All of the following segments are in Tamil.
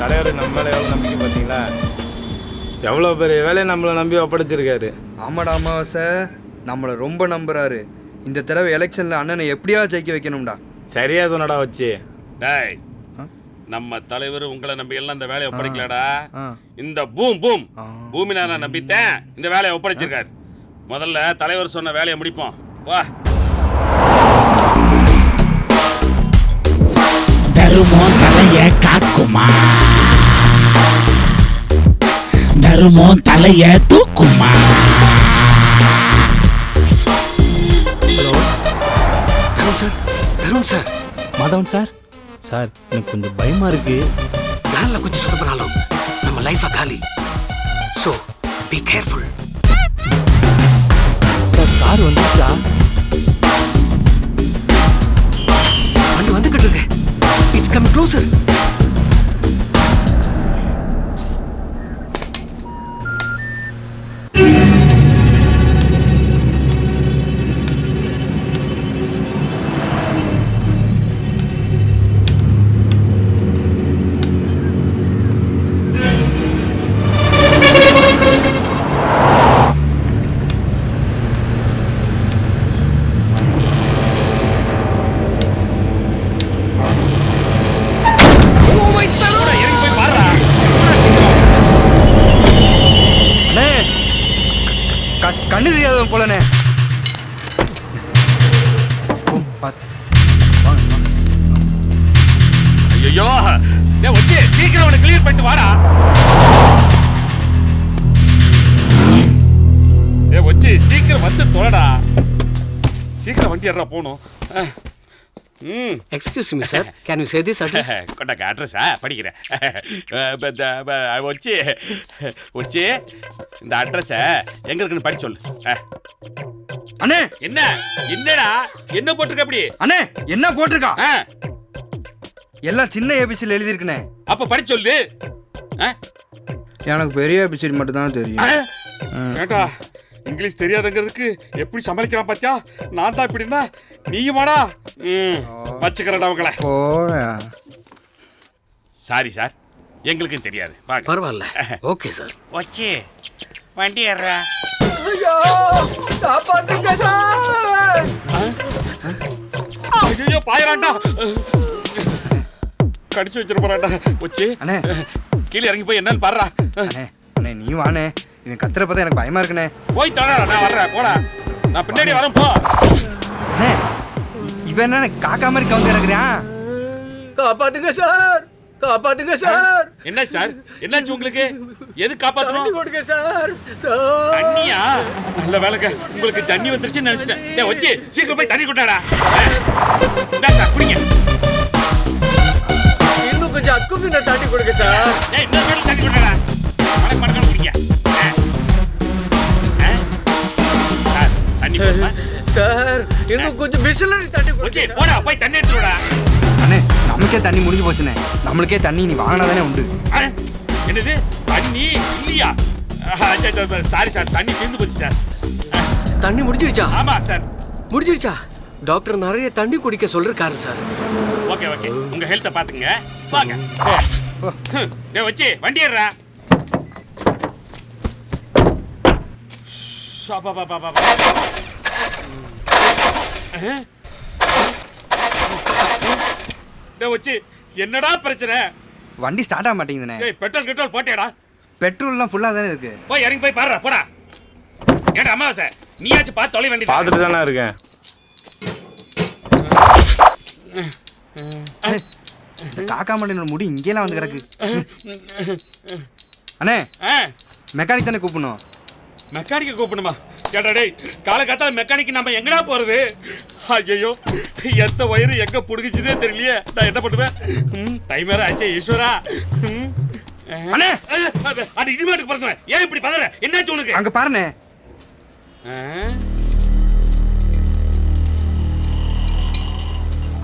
தலைவர் நம்ம மேலே எவ்வளோ நம்பிக்கை பார்த்தீங்களா? எவ்வளோ பெரிய வேலையை நம்மளை நம்பி ஒப்படைச்சிருக்காரு. ஆமாடா அமாவாசை. நம்மளை ரொம்ப நம்புறாரு. இந்த தடவை எலெக்ஷனில் அண்ணனை எப்படியா ஜெயிக்க வைக்கணும்டா? சரியா சொன்னடா வச்சு. டேய்? நம்ம தலைவர் உங்களை நம்பி எல்லாம் இந்த வேலையை ஒப்படைக்கலடா. இந்த பூம் பூம். பூமி நான் நம்பித்தேன். இந்த வேலையை ஒப்படைச்சிருக்காரு. முதல்ல தலைவர் சொன்ன வேலையை முடிப்போம். வா. தருமம் தலைய காக்குமா? தருமம் தலைய தூக்குமா? Tarun sir Tarun sir. Madhavan sir? Sir எனக்கு கொஞ்சம் பயமா இருக்கு. வேனில் கொஞ்சம் சொதப்பினாலும் நம்ம லைஃபை காலி. So be careful sir car வந்துச்சா வந்து வந்துகிட்டு இருக்கு. இட்ஸ் கம் க்ளோசர் வச்சு சீக்கிரம் வந்து தொலைடா. சீக்கிரம் வண்டி ஏறா போகணும். ம். Excuse me sir can you say this address கொண்டாக்க அட்ரஸா படிக்கிறேன். வச்சு வச்சு இந்த அட்ரஸை எங்க இருக்குன்னு படிச்சு சொல்லு. அண்ணே! என்ன? என்னடா? என்ன போட்டிருக்க அப்படி? அண்ணே என்ன போட்டிருக்கா? எல்லாம் சின்ன ஏபிசியில் எழுதியிருக்குண்ணே. அப்ப படிச்சு சொல்லு. எனக்கு பெரிய ஏபிசிடி மட்டும் தான் தெரியும். ஏண்டா? இங்கிலீஷ் தெரியாதுங்கிறதுக்கு எப்படி சமாளிக்கிறான் பாத்தியா? நான் தான் இப்படின்னா நீயுமாடா ம் வச்சுக்கிறடா உங்களை. சாரி சார் எங்களுக்கும் தெரியாது. வாங்க. பரவாயில்ல. Okay sir. வச்சு வண்டி ஏறா ஐயோ பாயறான்டா. கடிச்சு வச்சிட போறான்டா வச்சு அண்ணே. கீழே இறங்கி போய் என்னன்னு பாடுறா அண்ணே அண்ணே நீ வாண்ணே. இவன் கத்துற பார்த்தா எனக்கு பயமா இருக்குண்ணே. போய் தடா நான் வர்றேன் போடா. நான் பின்னாடி வரேன் போ. அண்ணே இவன் என்ன காக்கா மாதிரி கவுந்து கிடக்குறான் காப்பாத்துங்க சார். காப்பாத்துங்க சார். என்ன சார்? என்னாச்சு உங்களுக்கு? எது காப்பாத்தணும்? கொடுங்க சார். தண்ணியா? நல்ல வேலைங்க. உங்களுக்கு தண்ணி வந்துருச்சுன்னு நினைச்சிட்டேன். டேய் வச்சு சீக்கிரம் போய் தண்ணி கொண்டாடா இந்தாங்க, குடிங்க. இன்னும் கொஞ்சம் அக்கு தாண்டி கொடுங்க சார். டேய் இன்னொரு வேளை தண்ணி கொண்டாடா மடக்கு மடக்கு குடிங்க. சார், தண்ணி போதுமா சார் இன்னும் கொஞ்சம் பிசிலரி தாண்டி வச்சு போடா போய் தண்ணி எடுத்துடா அண்ணே நமக்கே தண்ணி முடிஞ்சு போச்சுண்ணே. நம்மளுக்கே தண்ணி நீ வாங்கினா தானே உண்டு என்னது? தண்ணி இல்லையா? சாரி சார் தண்ணி தீர்ந்து போச்சு சார். தண்ணி முடிஞ்சிடுச்சா? ஆமா சார். முடிஞ்சிடுச்சா? டாக்டர் நிறைய தண்ணி குடிக்க சொல்லிருக்காரு சார். Okay okay. உங்க ஹெல்த்தை பாத்துங்க வாங்க. டேய் வச்சு வண்டி ஏறா வச்சு என்னடா பிரச்சனை? வண்டி ஸ்டார்ட் ஆக மாட்டேங்குதுண்ணே. ஏய் பெட்ரோல் கிட்ரோல் போட்டேடா பெட்ரோல்லாம் ஃபுல்லாக தானே இருக்கு. போய் இறங்கி போய் பாடுறா போடா. ஏடா அமாவாசை? நீயாச்சும் பார்த்து தொலை வேண்டியது பார்த்துட்டு தானே இருக்கேன். இந்த காக்கா மண்டினோட முடி இங்கேலாம் வந்து கிடக்கு. அண்ணே ஆ. மெக்கானிக் தானே கூப்பிடணும். மெக்கானிக்கை கூப்பிடணுமா? ஏடா டேய் காலகாத்தால மெக்கானிக் நம்ம எங்கடா போறது? ஐயோ எந்த வயிறு எங்க புடுங்கிச்சுதே தெரியலையே. நான் என்ன பண்ணுவேன்? ம், டைம் வேற ஆச்சே ஈஸ்வரா. ம். அண்ணே! அஹ், அட இனிமேட்டுக்கு பிறந்தவன் ஏன் இப்படி பதற? என்னாச்சு உனக்கு? அங்க பாருண்ணே. ஆ?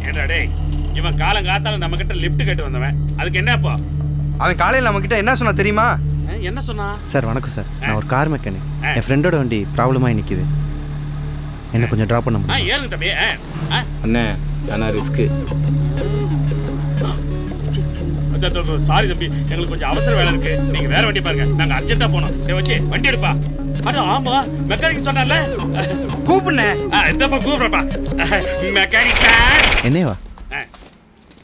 ஏண்டா டேய் இவன் காலங்காத்தால நம்ம கிட்ட லிஃப்ட் கேட்டு வந்தவன். அதுக்கு என்ன இப்போ அவன் காலையில் நம்ம கிட்ட என்ன சொன்னா தெரியுமா? என்ன சொன்னா? சார் வணக்கம் சார். நான் ஒரு கார் மெக்கானிக். என் ஃப்ரெண்டோட வண்டி ப்ராப்ளமாகி நிற்கிது என்ன கொஞ்சம் ட்ராப் பண்ண ஆ முடியும்? ஏறுங்க தம்பி. அண்ணே ஆனால் ரிஸ்க்கு சாரி தம்பி எங்களுக்கு கொஞ்சம் அவசர வேலை இருக்கு. நீங்க வேற வண்டி பாருங்க. நாங்க அர்ஜென்ட்டா போனோம் சரி வச்சு வண்டி எடுப்பா. அட ஆமா. மெக்கானிக் சொன்னால கூப்பிடுனேன் இந்தப்பா கூப்பிடுறப்பா. Mechanic sir. என்னையவா? ஆ,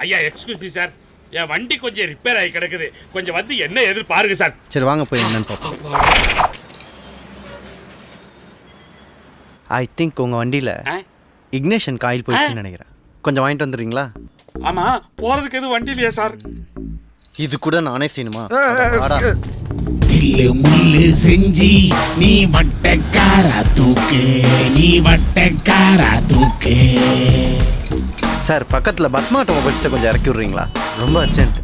ஐயா எக்ஸ்கியூஸ் மீ சார் என் வண்டி கொஞ்சம் ரிப்பேர் ஆகி கிடக்குது. கொஞ்சம் வந்து என்ன எதிர் பாருங்க சார். சரி வாங்க போய் என்னன்னு பார்ப்போம். ஐ திங்க் உங்கள் வண்டியில்? இக்னேஷன் காயில் போயிடுச்சுன்னு நினைக்கிறேன். கொஞ்சம் வாங்கிட்டு வந்துடுறீங்களா? ஆமா போறதுக்கு எதுவும் வண்டி இல்லையா சார்? இது கூட நானே செய்யணுமா. தில்லு முள்ளு செஞ்சி நீ வட்டக்காரா தூக்கு நீ வட்டக்காரா தூக்கு. சார் பக்கத்தில் பத்மா ஆட்டோமொபைல்ஸ்ட்டை கொஞ்சம் இறக்கி விட்றீங்களா? ரொம்ப அர்ஜென்ட்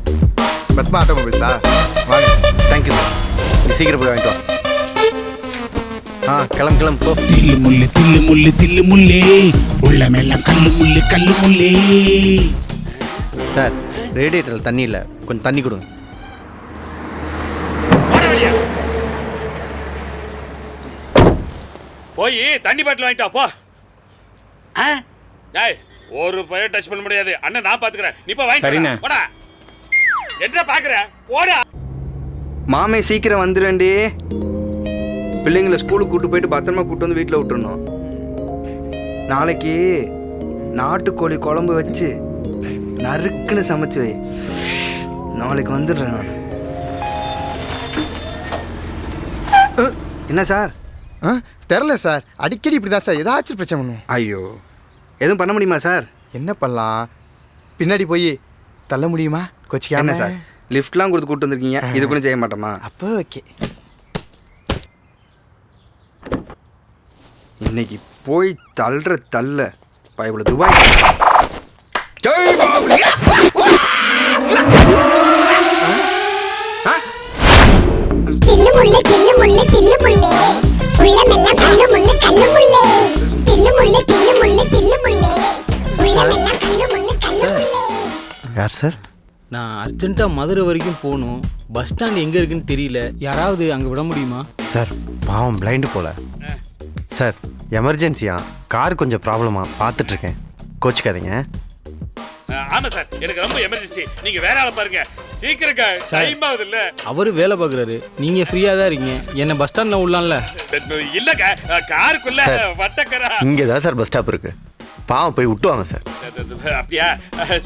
பத்மா ஆட்டோமொபைல்ஸா வாங்க. தேங்க்யூ சார் நீ சீக்கிரம் போய் வாங்கிட்டு வா. ஆ கிளம்பு கிளம்பு போ. தில்லு முள்ளு தில்லு முள்ளு தில்லு முள்ளே. உள்ளமெல்லாம் கல்லு முள்ளு கல்லு முள்ளே. சார் ரேடியேட்டரில் தண்ணி இல்லை. கொஞ்சம் தண்ணி கொடுங்க. போய் தண்ணி பாட்டில் வாங்கிட்டா போ. ஆ? டேய் ஒரு பையன் டச் பண்ண முடியாது. அண்ணன் நான் பாத்துக்கிறேன். நீ போய் சரிண்ணே. வாங்கி போடா என்ன பாக்குற. போடா. மாமே சீக்கிரம் வந்துடுவேண்டி பிள்ளைங்களை ஸ்கூலுக்கு கூட்டு போயிட்டு பத்திரமா கூட்டு வந்து வீட்டில் விட்டுறணும். நாளைக்கு நாட்டுக்கோழி குழம்பு வச்சு நறுக்குன்னு சமைச்சு வை. நாளைக்கு வந்துடுறேன் நான். என்ன சார்? ஆ தெரில சார். அடிக்கடி இப்படி தான் சார். ஏதாச்சும் பிரச்சனை பண்ணும் ஐயோ. எதுவும் பண்ண முடியுமா சார்? என்ன பண்ணலாம்? பின்னாடி போய் தள்ள முடியுமா? என்ன கொச்சிக்காம சார்? லிஃப்ட்லாம் கொடுத்து கூட்டு வந்திருக்கீங்க. இது கூட செய்ய மாட்டோமா? அப்போ ஓகே. இன்னைக்கு போய் தள்ளுற தள்ள. பயபுல துபாய். முள்ளு கல்லு முள்ளு. உள்ளமெல்லாம் கல்லு முள்ளு கல்லு முள்ளு. யார் சார்? நான் அர்ஜென்ட்டாக மதுரை வரைக்கும் போகணும். பஸ் ஸ்டாண்ட் எங்கே இருக்குன்னு தெரியல. யாராவது அங்கே விட முடியுமா? சார் பாவம் பிளைண்டு போல. சார் எமர்ஜென்சியா கார் கொஞ்சம் ப்ராப்ளமா பார்த்துட்ருக்கேன் கோச்சிக்காதீங்க. ஆமா சார் எனக்கு ரொம்ப எமர்ஜென்சி நீங்க வேற ஆளை பாருங்க. சீக்கிரம் டைம் ஆகுது இல்ல அவர் வேலை பார்க்குறாரு. நீங்கள் ஃப்ரீயாக தான் இருக்கீங்க. என்னை பஸ் ஸ்டாண்டில் விடலாம்ல இல்லங்க காருக்குள்ள வட்டக்கரா. இங்கே தான் சார் பஸ் ஸ்டாப் இருக்கு. பாவம் போய் விட்டு வாங்க சார். அப்படியா?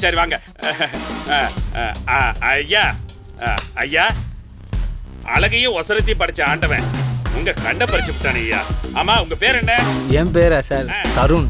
சரி வாங்க. ஆ, ஐயா ஆ, ஐயா அழகையும் ஒசரத்தையும் படிச்ச ஆண்டவன். உங்க கண்ட பறிச்சு விட்டானே ஐயா. ஆமா உங்க பேர் என்ன? என் பேரா சார்? தருண்.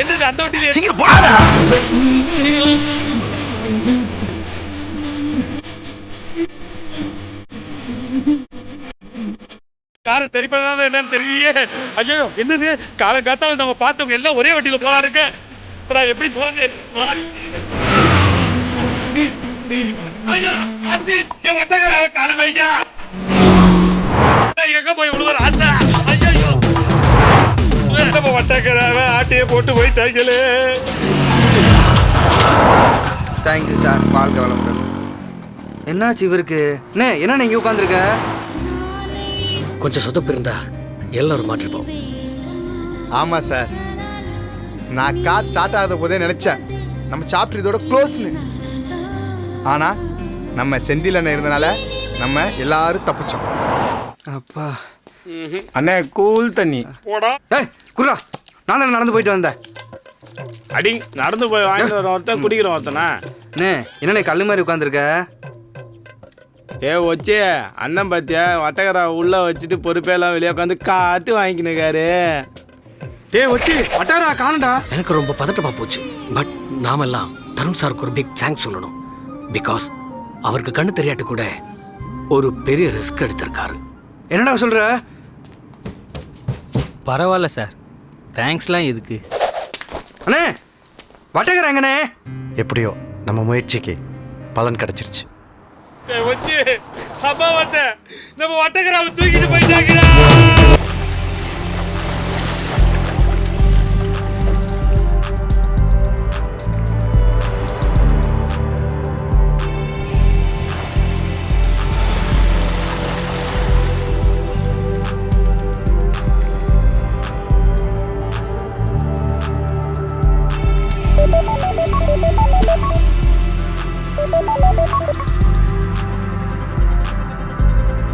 என்னது அந்த வண்டியில சீக்கிரம் போடா காரை தெரிப்பதான் என்னன்னு தெரியலையே. ஐயோ என்னது? காலம் காத்தாலும் நம்ம பார்த்தவங்க எல்லாம் ஒரே வண்டியில போலாம் இருக்கு நான் எப்படி போறது? ஐயா, அது என் எங்க போய் விழுவ? ராசா ஐயோ நம்ம வட்டக்கராவ ஆட்டையை போட்டு போயிட்டாங்களே? தேங்க்யூ சார் வாழ்க்கை வளமுடன். என்னாச்சு இவருக்கு? என்ன நீங்க உட்காந்துருக்க கொஞ்சம் சொதப்பு இருந்தா எல்லாரும் மாற்றிருப்போம் ஆமாம் சார் நான் கார் ஸ்டார்ட் ஆகாத போதே நினச்சேன். நம்ம சாப்டர் இதோட க்ளோஸ்னு ஆனால் நம்ம செந்தில் அண்ணன் இருந்தனால நம்ம எல்லாரும் தப்பிச்சோம். அப்பா. அண்ணே கூல் தண்ணி. போடா. ஏய் குர்ரா நானும் நடந்து போயிட்டு வந்தேன். அடி நடந்து போய் வாங்கிட்டு வர ஒருத்தன் குடிக்கிற ஒருத்தனா? அண்ணே என்னண்ணே கல்லு மாதிரி உட்காந்துருக்க ஏ ஒச்சே அண்ணன் பாத்தியா? வட்டகரா உள்ள வச்சுட்டு பொறுப்பெல்லாம் வெளியே உட்காந்து காத்து வாங்கிக்கினுக்காரு டேய் வச்சு வட்டாரா காணடா எனக்கு ரொம்ப பதட்டமா போச்சு. பட் நாமெல்லாம் தருண் சாருக்கு ஒரு பிக் தேங்க்ஸ் சொல்லணும். பிகாஸ் அவருக்கு கண்ணு தெரியாட்டு கூட ஒரு பெரிய ரிஸ்க் எடுத்திருக்காரு. என்னடா சொல்ற? பரவாயில்ல சார். தேங்க்ஸ்லாம் எதுக்கு? அண்ணே வட்டகராங்கண்ணே எப்படியோ நம்ம முயற்சிக்கு பலன் கிடைச்சிருச்சு. அம்மா நம்ம வட்டக்கராவை தூக்கிட்டு போயிட்டாங்கடா.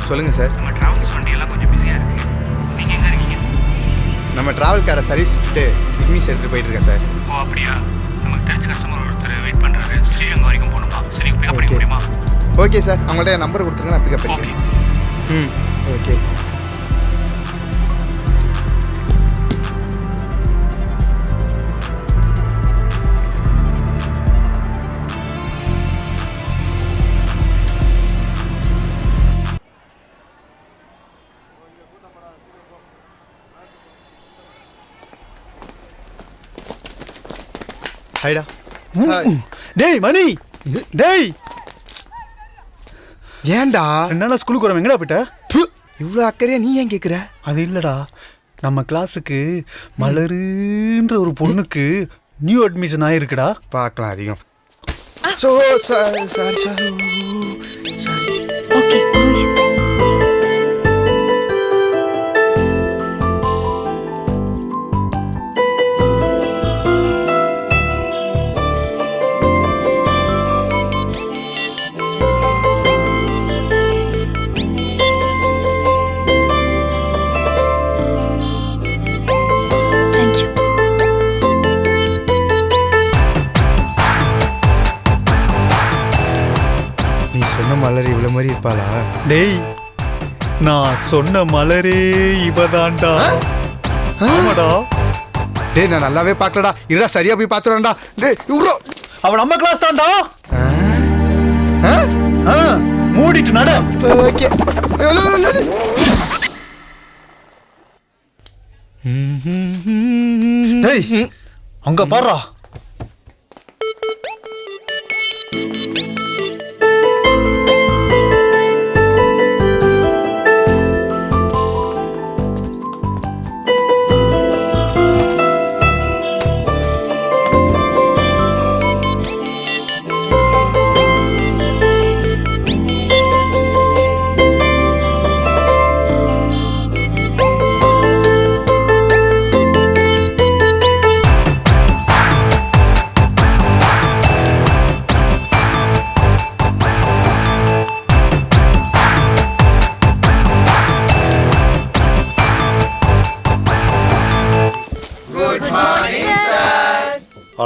சொல்லுங்க சார். நம்ம டிராவல் காரை சர்வீஸ் விட்டுட்டு விக்னேஷ் எடுத்துட்டு போயிட்டு இருக்கேன் சார். ஓ அப்படியா? நமக்கு தெரிஞ்ச கஸ்டமர் ஒருத்தர் வெயிட் பண்றாரு. ஸ்ரீரங்கம் வரைக்கும் போகணுமா சரி பிக்கப் பண்ணிக்க முடியுமா? ஓகே சார் அவங்கள்ட்ட நம்பர் கொடுத்துருங்க நான் பிக்கப் பண்ணிக்கிறேன். ம் ஓகே ஹைடா டேய் மணி. டேய். ஏன்டா? என்னடா ஸ்கூலுக்கு வரோம் எங்கடா போயிட்ட? இவ்வளோ அக்கறையா நீ ஏன் கேட்குற அது இல்லடா. நம்ம கிளாஸுக்கு மலருன்ற ஒரு பொண்ணுக்கு நியூ அட்மிஷன் ஆயிருக்குடா. பார்க்கலாம் அதிகம். So sorry sorry sorry okay டேய் நான் சொன்ன மலரே இவதான்டா. ஆமாடா. டேய் நான் நல்லாவே பார்க்கலடா. இருடா சரியா போய் பார்த்துறேன்டா. டேய் இவ்வளோ அவன் நம்ம கிளாஸ் தான்டா. மூடிட்டு நட. ஓகே. டேய் அங்க பாருடா.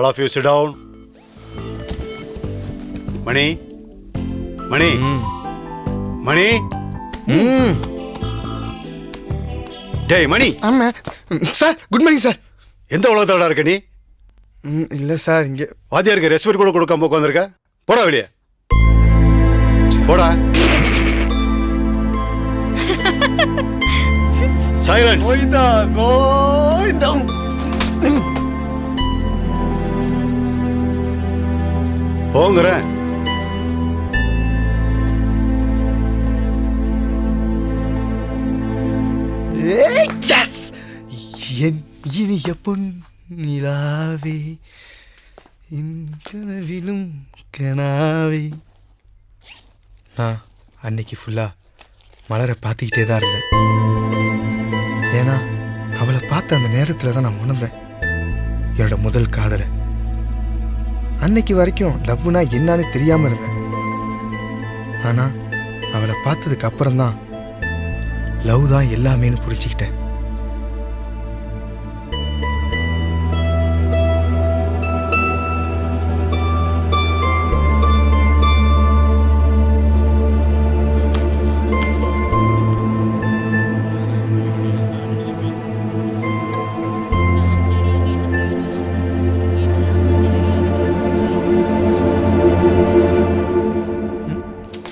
All of you sit down. மணி மணி மணி டேய் மணி ஆமா சார் குட் மார்னிங் சார் எந்த உலகத்தோட இருக்க நீ? இல்லை சார் இங்கே. வாத்தியாருக்கு ரெஸ்பெக்ட் கூட கொடுக்காம உட்காந்துருக்க போடா வெளியே. போடா. சைலன்ஸ் கோயிந்தா கோயிந்தா போங்கிறேன். என் இனிய பொன் நிலாவே என் கனவிலும் கனாவே. நான் அன்னைக்கு ஃபுல்லாக மலரை பார்த்துக்கிட்டே தான் இருந்தேன். ஏன்னா அவளை பார்த்த அந்த நேரத்தில் தான் நான் உணர்ந்தேன். என்னோட முதல் காதலை. அன்னைக்கு வரைக்கும் லவ்னா என்னன்னு தெரியாமல் இருந்தேன். ஆனால் அவளை பார்த்ததுக்கு அப்புறம் தான் லவ் தான் எல்லாமேன்னு புரிஞ்சுக்கிட்டேன்.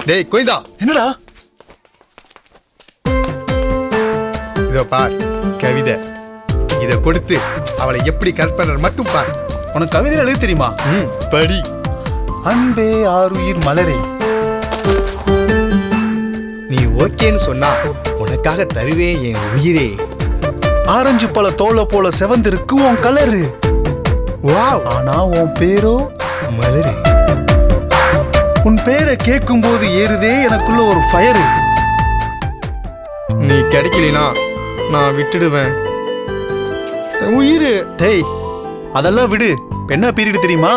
டேய் கோயிந்தா என்னடா? இதோ பார் கவிதை. இதை கொடுத்து அவளை எப்படி பண்ற மட்டும் பார். உனக்கு கவிதை எழுத தெரியுமா? ம். படி. அன்பே ஆறுயிர் மலரே. நீ ஓகேன்னு சொன்னா உனக்காக தருவேன் என் உயிரே. ஆரஞ்சு பழ தோலை போல செவந்திருக்கு உன் கலரு. வாவ். ஆனா உன் பேரோ மலரே. உன் பேரை கேட்கும்போது ஏறுதே எனக்குள்ள ஒரு ஃபயரு நீ கிடைக்கலனா நான் விட்டுடுவேன். உயிர் டேய் அதெல்லாம் விடு. என்ன பீரியட் தெரியுமா?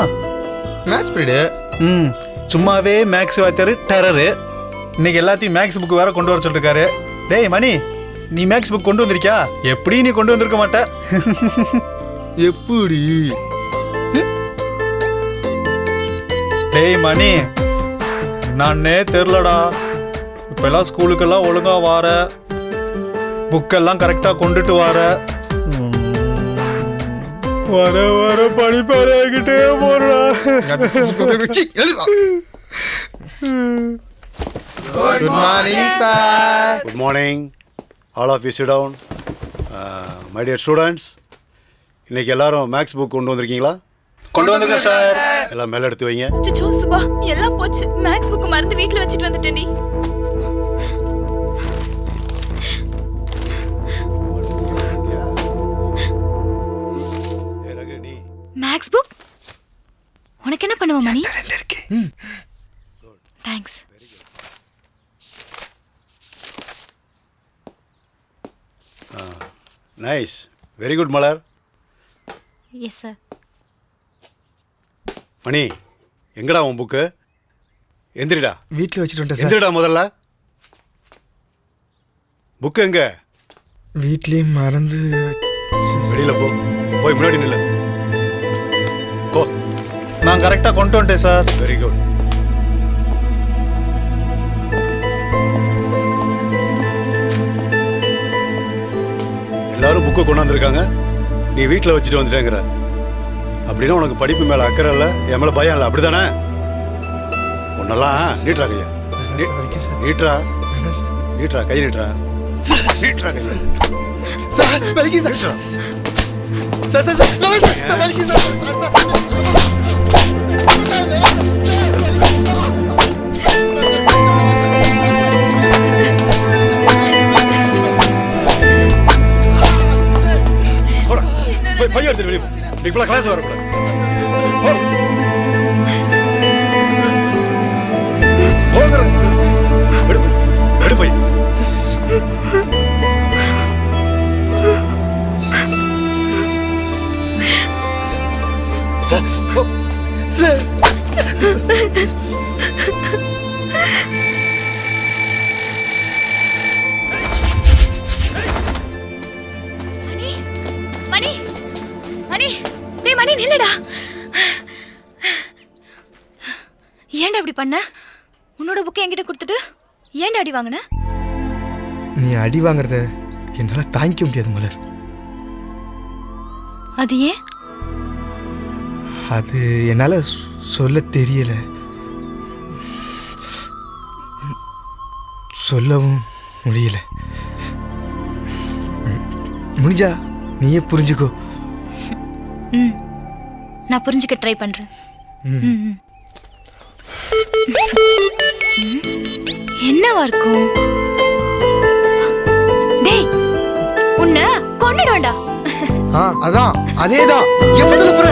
மேட்ச் பீரியடு ம் சும்மாவே மேக்ஸ் வாத்தியார் டெரரு இன்னைக்கு எல்லாத்தையும் மேக்ஸ் புக் வேற கொண்டு வர சொல்லிருக்காரு. டேய் மணி நீ மேக்ஸ் புக் கொண்டு வந்திருக்கியா? எப்படி நீ கொண்டு வந்திருக்க மாட்ட? எப்படி? டேய் மணி. நானே தெரிலடா இப்பெல்லாம் ஸ்கூலுக்கெல்லாம் ஒழுங்கா வார. புக்கெல்லாம் கரெக்டாக கொண்டுட்டு வார. வர வர படிப்பாகிட்டே போறா. Good morning sir good morning all of you sit down my dear students இன்னைக்கு எல்லாரும் மேக்ஸ் புக் கொண்டு வந்திருக்கீங்களா? கொண்டு வந்துருங்க சார். எல்லாம் மேலே எடுத்து வைங்க. அச்சோ சுபா எல்லாம் போச்சு. மேக்ஸ் புக் மறந்து வீட்ல வச்சுட்டு வந்துட்டேன்டி மேக்ஸ் புக்? உனக்கு என்ன பண்ணுவ Mani? Thanks nice very good Malar. Yes sir Mani எங்கடா உன் புக்கு? எந்திரிடா. வீட்டில் வச்சுட்டு வந்துட்டேன் சார். எந்திரிடா முதல்ல. புக்கு எங்க? வீட்லேயே மறந்து வெளியில போ. போய் முன்னாடி நில்லு. போ. நான் கரெக்டாக கொண்டு வந்துட்டேன் சார். வெரி குட் எல்லாரும் புக்கை கொண்டாந்துருக்காங்க நீ வீட்டில் வச்சுட்டு வந்துட்டேங்கிற. அப்படின்னா உனக்கு படிப்பு மேலே அக்கறை இல்லை என் மேலே பயம் இல்லை. அப்படிதானே? உன்னெல்லாம் நீட்ரா கையா. நீட்ரா. நீட்ரா கை நீட்ரா நீட்ரா கையா. சார் வலிக்குது sir. Sir sir sir sir வலிக்குது சார். சார் பையன் எடுத்துட்டு வெளியே இப்பெல்லாம் கிளாஸ் வரக்கூடாது. போங்கடா. எடு அடி வாங்கின? நீ அடி வாங்குறத என்னால் தாங்கிக்க முடியாது மலர். அது ஏன்? அது என்னால் சொல்ல தெரியல. சொல்லவும் முடியல. முடிஞ்சா நீயே புரிஞ்சுக்கோ. ம். நான் புரிஞ்சுக்க ட்ரை பண்றேன். ம், ம். என்னவா இருக்கும்? டேய் உன்னை கொன்னுடுவேன்டா. ஆ அதான் அதேதான். தான் எப்போ சொல்ல போற?